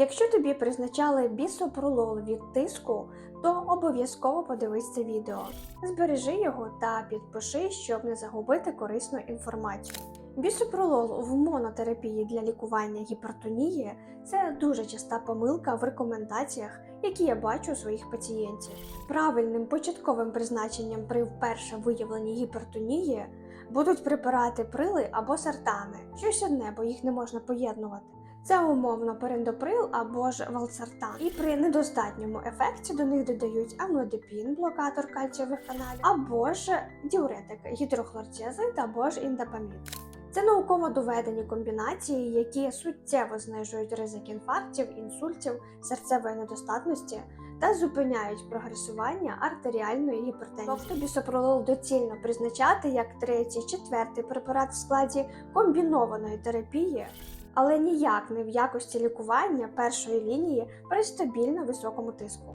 Якщо тобі призначали бісопролол від тиску, то обов'язково подивись це відео. Збережи його та підпиши, щоб не загубити корисну інформацію. Бісопролол в монотерапії для лікування гіпертонії це дуже часта помилка в рекомендаціях, які я бачу у своїх пацієнтів. Правильним початковим призначеннем при вперше виявленні гіпертонії будуть препарати прили або сартани, щось одне, бо їх не можна поєднувати. Це умовно перендоприл або ж валсартан. І при недостатньому ефекті до них додають амлодипін, блокатор кальцієвих каналів, або ж діуретик, гідрохлортіазид або ж індапамін. Це науково доведені комбінації, які суттєво знижують ризик інфарктів, інсультів, серцевої недостатності та зупиняють прогресування артеріальної гіпертензії. Тобто бісопролол доцільно призначати як третій, четвертий препарат в складі комбінованої терапії, але ніяк не в якості лікування першої лінії при стабільно високому тиску.